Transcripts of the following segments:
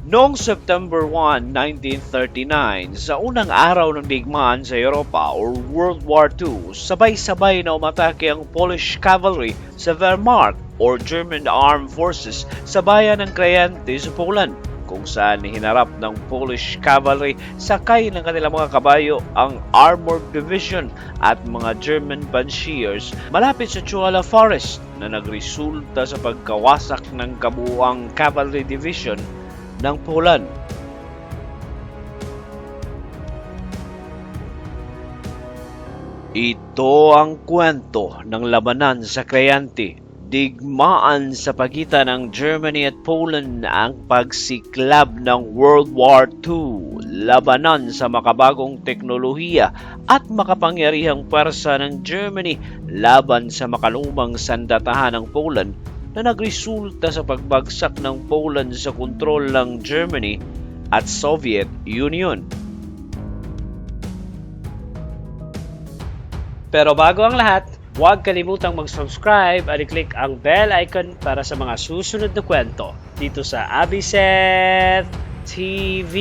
Noong September 1, 1939, sa unang araw ng digmaan sa Europa or World War II, sabay-sabay na umatake ang Polish cavalry sa Wehrmacht or German Armed Forces sa bayan ng Krayante sa Poland kung saan hinarap ng Polish cavalry sakay ng kanilang mga kabayo ang Armored Division at mga German Bansheers malapit sa Chuala Forest na nagresulta sa pagkawasak ng kabuuang Cavalry Division ng Poland. Ito ang kwento ng labanan sa Krayanti. Digmaan sa pagitan ng Germany at Poland ang pagsiklab ng World War II, labanan sa makabagong teknolohiya at makapangyarihang pwersa ng Germany laban sa makalumang sandatahan ng Poland na nagresulta sa pagbagsak ng Poland sa kontrol ng Germany at Soviet Union. Pero bago ang lahat, huwag kalimutang mag-subscribe at i-click ang bell icon para sa mga susunod na kwento dito sa Abiset TV.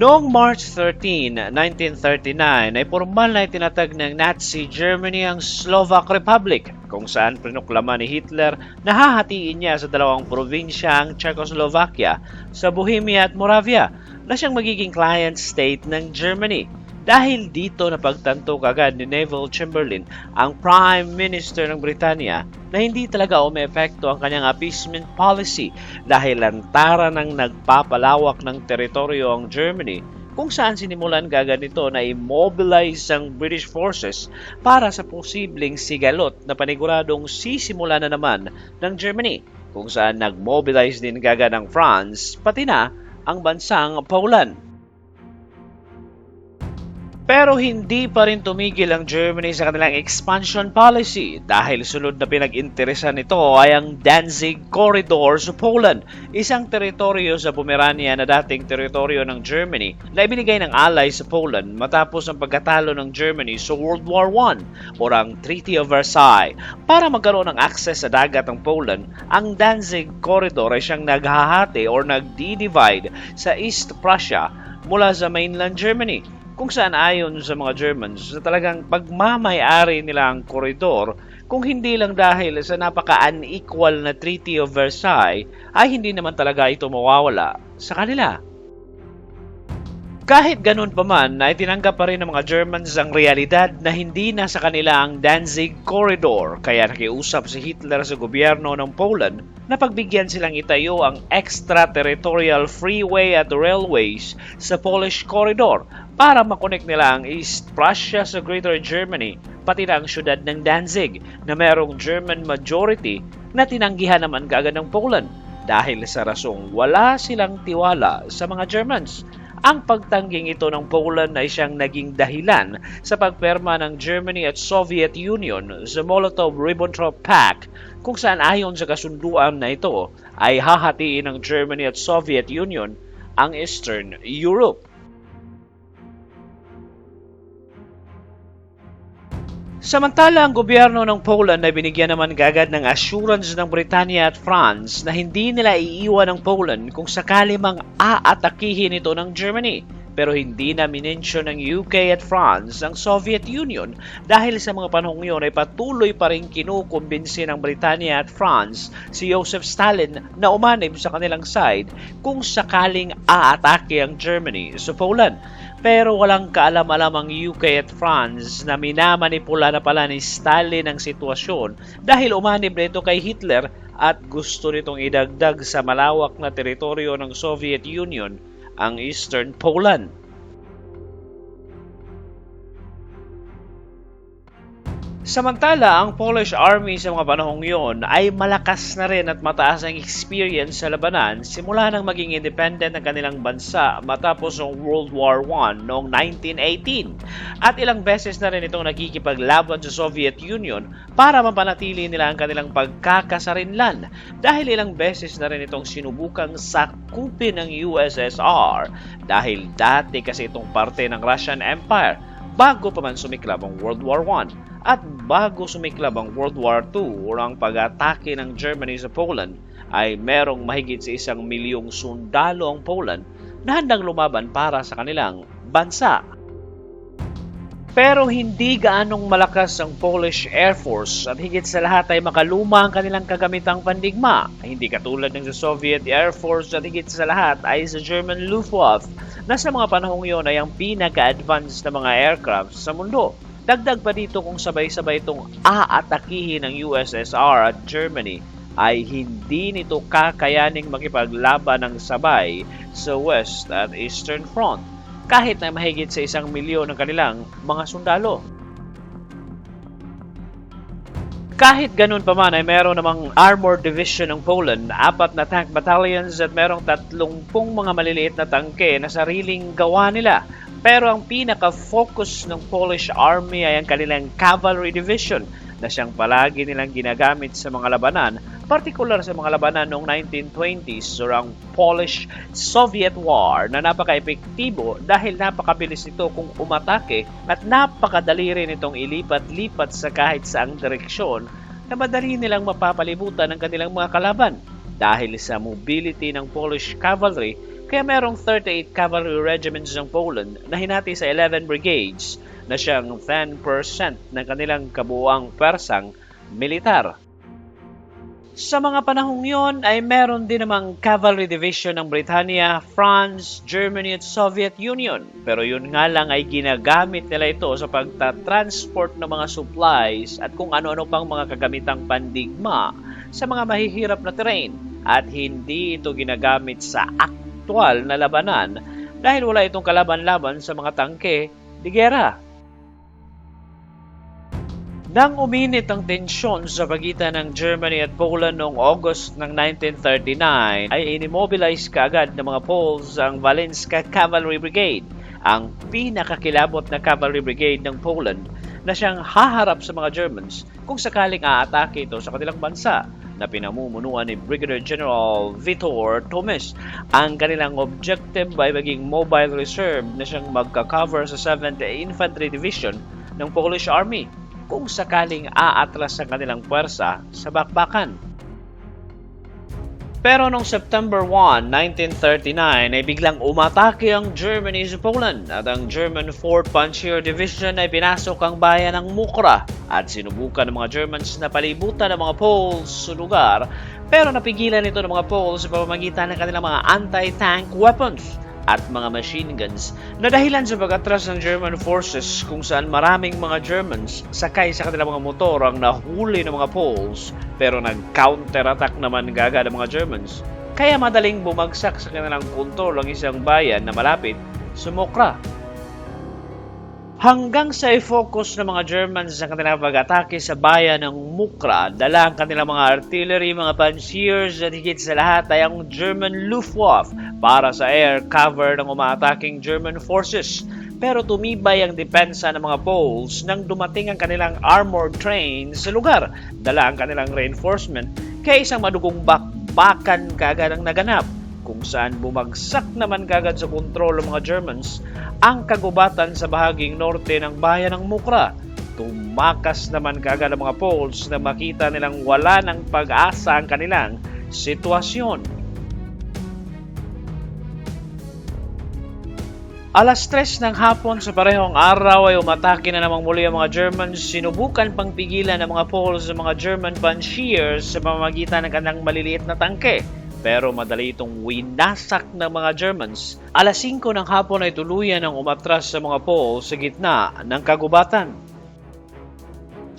Noong March 13, 1939 ay formal na itinatag ng Nazi Germany ang Slovak Republic kung saan pinuklaman ni Hitler na hahatiin niya sa dalawang probinsya ang Czechoslovakia sa Bohemia at Moravia na siyang magiging client state ng Germany. Dahil dito napagtanto kagad ni Neville Chamberlain, ang Prime Minister ng Britanya, na hindi talaga umepekto ang kanyang appeasement policy dahil lantaran ng nagpapalawak ng teritoryo ang Germany kung saan sinimulan kagad nito na immobilize ang British forces para sa posibleng sigalot na paniguradong sisimula na naman ng Germany kung saan nagmobilize din kagad ang France pati na ang bansang Poland. Pero hindi pa rin tumigil ang Germany sa kanilang expansion policy dahil sunod na pinag-interesan nito ay ang Danzig Corridor sa Poland, isang teritoryo sa Pomerania na dating teritoryo ng Germany na ibinigay ng Allies sa Poland matapos ang pagkatalo ng Germany sa World War I o ang Treaty of Versailles. Para magkaroon ng access sa dagat ng Poland, ang Danzig Corridor ay siyang naghahati or nagdi-divide sa East Prussia mula sa mainland Germany kung saan ayon sa mga Germans na talagang pagmamayari nila ang koridor kung hindi lang dahil sa napaka-unequal na Treaty of Versailles ay hindi naman talaga ito mawawala sa kanila. Kahit ganun pa man, ay tinanggap pa rin ng mga Germans ang realidad na hindi na sa kanila ang Danzig Corridor kaya nakiusap si Hitler sa gobyerno ng Poland na pagbigyan silang itayo ang extraterritorial freeway at railways sa Polish Corridor para makonek nila ang East Prussia sa Greater Germany pati na ang syudad ng Danzig na mayroong German majority na tinanggihan naman kaagad ng Poland dahil sa rasong wala silang tiwala sa mga Germans. Ang pagtangging ito ng Poland ay siyang naging dahilan sa pagperma ng Germany at Soviet Union sa Molotov-Ribbentrop Pact kung saan ayon sa kasunduan na ito ay hahatiin ng Germany at Soviet Union ang Eastern Europe. Samantala, ang gobyerno ng Poland ay binigyan naman gagad ng assurance ng Britanya at France na hindi nila iiwan ang Poland kung sakali mang aatakihin ito ng Germany. Pero hindi na minensyon ng UK at France ang Soviet Union dahil sa mga panahong yun ay patuloy pa rin kinukumbinsi ng Britanya at France si Joseph Stalin na umanib sa kanilang side kung sakaling aatake ang Germany sa Poland. Pero walang kaalam-alam ang UK at France na minamanipula na pala ni Stalin ang sitwasyon dahil umanib nito kay Hitler at gusto nitong idagdag sa malawak na teritoryo ng Soviet Union ang Eastern Poland. Samantala, ang Polish Army sa mga panahong yon ay malakas na rin at mataas ang experience sa labanan simula nang maging independent ang kanilang bansa matapos ang World War I noong 1918. At ilang beses na rin itong nakikipaglaban sa Soviet Union para mapanatili nila ang kanilang pagkakasarinlan dahil ilang beses na rin itong sinubukang sakupin ng USSR dahil dati kasi itong parte ng Russian Empire bago pa man sumiklab ang World War I at bago sumiklab ang World War II o ang pag-atake ng Germany sa Poland ay merong mahigit sa isang milyong sundalo ang Poland na handang lumaban para sa kanilang bansa. Pero hindi gaanong malakas ang Polish Air Force at higit sa lahat ay makaluma ang kanilang kagamitang pandigma. Hindi katulad ng sa Soviet Air Force at higit sa lahat ay sa German Luftwaffe na sa mga panahong iyon ay ang pinaka-advanced na mga aircraft sa mundo. Dagdag pa dito kung sabay-sabay itong aatakihin ng USSR at Germany ay hindi nito kakayaning makipaglaban ng sabay sa West at Eastern Front kahit na mahigit sa isang milyon ng kanilang mga sundalo. Kahit ganun pa man ay meron namang armored division ng Poland, apat na tank battalions at merong tatlumpung mga maliliit na tangke na sariling gawa nila. Pero ang pinaka-focus ng Polish Army ay ang kanilang cavalry division na siyang palagi nilang ginagamit sa mga labanan, partikular sa mga labanan noong 1920s o Polish-Soviet War na napaka-epektibo dahil napakabilis nito kung umatake at napakadali rin itong ilipat-lipat sa kahit saang direksyon na madali nilang mapapalibutan ng kanilang mga kalaban. Dahil sa mobility ng Polish cavalry, kaya merong 38 cavalry regiments ng Poland na hinati sa 11 brigades na siyang 10% ng kanilang kabuuang persang militar. Sa mga panahong yon ay meron din namang cavalry division ng Britanya, France, Germany at Soviet Union. Pero yun nga lang ay ginagamit nila ito sa pagta-transport ng mga supplies at kung ano-ano pang mga kagamitang pandigma sa mga mahihirap na terrain at hindi ito ginagamit sa aktwal na labanan dahil wala itong kalaban-laban sa mga tangke di gera. Nang uminit ang tensyon sa pagitan ng Germany at Poland noong August ng 1939, ay inimobilize kaagad ng mga Poles ang Walenska Cavalry Brigade, ang pinakakilabot na cavalry brigade ng Poland na siyang haharap sa mga Germans kung sakaling aatake ito sa kanilang bansa na pinamumunuan ni Brigadier General Vitor Tomes. Ang kanilang objective ay maging mobile reserve na siyang magka-cover sa 7th Infantry Division ng Polish Army kung sakaling aatras ang kanilang puwersa sa bakbakan. Pero noong September 1, 1939 ay biglang umatake ang Germany sa Poland at ang German 4th Panzer Division ay pinasok ang bayan ng Mukra at sinubukan ng mga Germans na palibutan ng mga Poles sa lugar pero napigilan ito ng mga Poles sa pamamagitan ng kanilang mga anti-tank weapons at mga machine guns na dahilan sa pag-atras ng German forces kung saan maraming mga Germans sakay sa kanilang mga motor ang nahuli ng mga Poles pero nag-counter-attack naman gagad ang mga Germans kaya madaling bumagsak sa kanilang kontrol ang isang bayan na malapit sa Mokra. Hanggang sa i-focus ng mga Germans sa kanilang pag-atake sa bayan ng Mukra, dala ang kanilang mga artillery, mga pansiers at higit sa lahat ay ang German Luftwaffe para sa air cover ng umaataking German forces. Pero tumibay ang depensa ng mga Poles nang dumating ang kanilang armored train sa lugar. Dala ang kanilang reinforcement kaya isang madugong bakbakan kagad ang naganap kung saan bumagsak naman kagad sa kontrol ng mga Germans ang kagubatan sa bahaging norte ng bayan ng Mukra. Tumakas naman kagad ang mga Poles na makita nilang wala ng pag-asa ang kanilang sitwasyon. Alas 3 ng hapon sa parehong araw ay umatake na namang muli ang mga Germans. Sinubukan pang pigilan ng mga Poles sa mga German Pansiers sa pamamagitan ng kanilang maliliit na tangke. Pero madali itong winasak ng mga Germans. Alas 5 ng hapon ay tuluyan ang umatras sa mga Poles sa gitna ng kagubatan.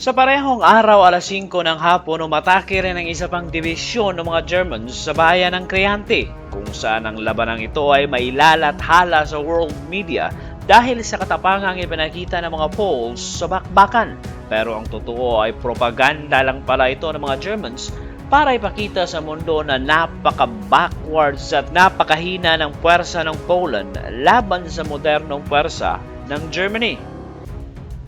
Sa parehong araw alas 5 ng hapon, umatake rin ang isa pang dibisyon ng mga Germans sa bayan ng Criante, kung saan ang labanang ito ay mailalathala sa world media dahil sa katapangang ipinakita ng mga Poles sa bakbakan. Pero ang totoo ay propaganda lang pala ito ng mga Germans para ipakita sa mundo na napaka-backwards at napakahina ng puwersa ng Poland laban sa modernong puwersa ng Germany.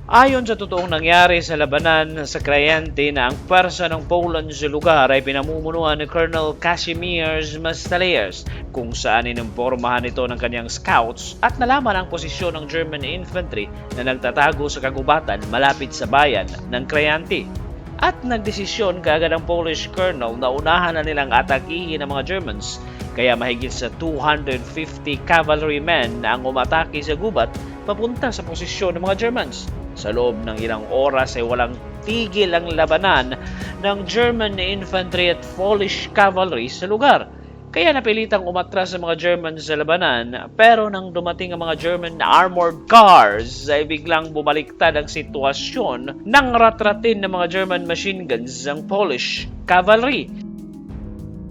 Ayon sa totoong nangyari sa labanan sa Krayente na ang pwersa ng Poland sa lugar ay pinamumunuan ni Colonel Kazimierz Mastaliers kung saan inimpormahan ito ng kanyang scouts at nalaman ang posisyon ng German infantry na nagtatago sa kagubatan malapit sa bayan ng Krayante. At nagdesisyon kaagad ang Polish colonel na unahan na nilang atakihin ang mga Germans kaya mahigit sa 250 cavalrymen na ang umatake sa gubat papunta sa posisyon ng mga Germans. Sa loob ng ilang oras ay walang tigil ang labanan ng German infantry at Polish cavalry sa lugar. Kaya napilitang umatras sa mga Germans sa labanan pero nang dumating ang mga German armored cars ay biglang bumaliktad ang sitwasyon nang ratratin ng mga German machine guns ang Polish cavalry.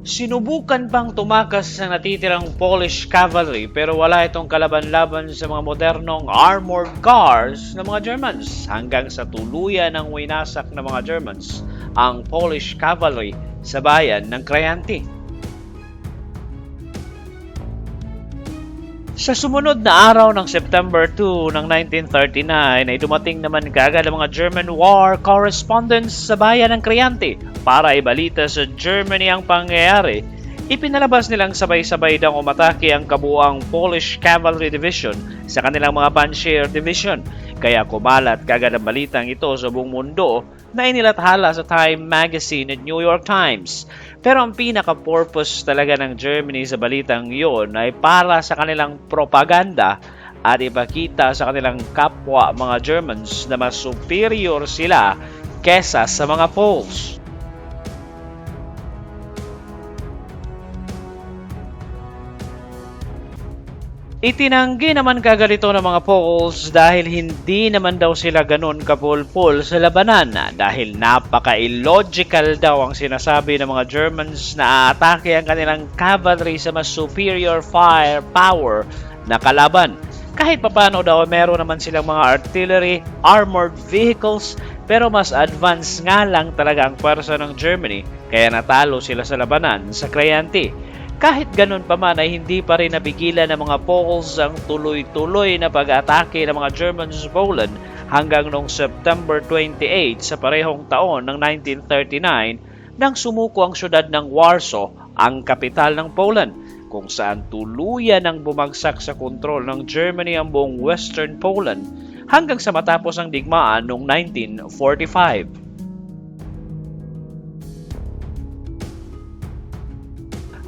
Sinubukan pang tumakas sa natitirang Polish cavalry pero wala itong kalaban-laban sa mga modernong armored cars ng mga Germans hanggang sa tuluyan ng winasak ng mga Germans ang Polish cavalry sa bayan ng Krayanti. Sa sumunod na araw ng September 2 ng 1939 ay dumating naman kagad ang mga German war correspondents sa bayan ng Kriante para ibalita sa Germany ang pangyayari. Ipinalabas nilang sabay-sabay daw umatake ang kabuang Polish Cavalry Division sa kanilang mga Panzer Division. Kaya kumalat kagad ang balitang ito sa buong mundo na inilathala sa Time Magazine at New York Times. Pero ang pinaka-purpose talaga ng Germany sa balitang iyon ay para sa kanilang propaganda at ipakita sa kanilang kapwa mga Germans na mas superior sila kesa sa mga Poles. Itinanggi naman kagad ito ng mga Poles dahil hindi naman daw sila ganun kapulpul sa labanan dahil napaka-illogical daw ang sinasabi ng mga Germans na aatake ang kanilang cavalry sa mas superior firepower na kalaban. Kahit papano daw meron naman silang mga artillery, armored vehicles, pero mas advanced nga lang talaga ang pwersa ng Germany kaya natalo sila sa labanan sa Krayanti. Kahit ganun pa man ay hindi pa rin nabigilan ng mga Poles ang tuloy-tuloy na pag-atake ng mga Germans sa Poland hanggang noong September 28 sa parehong taon ng 1939 nang sumuko ang syudad ng Warsaw, ang kapital ng Poland, kung saan tuluyan ang bumagsak sa kontrol ng Germany ang buong Western Poland hanggang sa matapos ang digmaan noong 1945.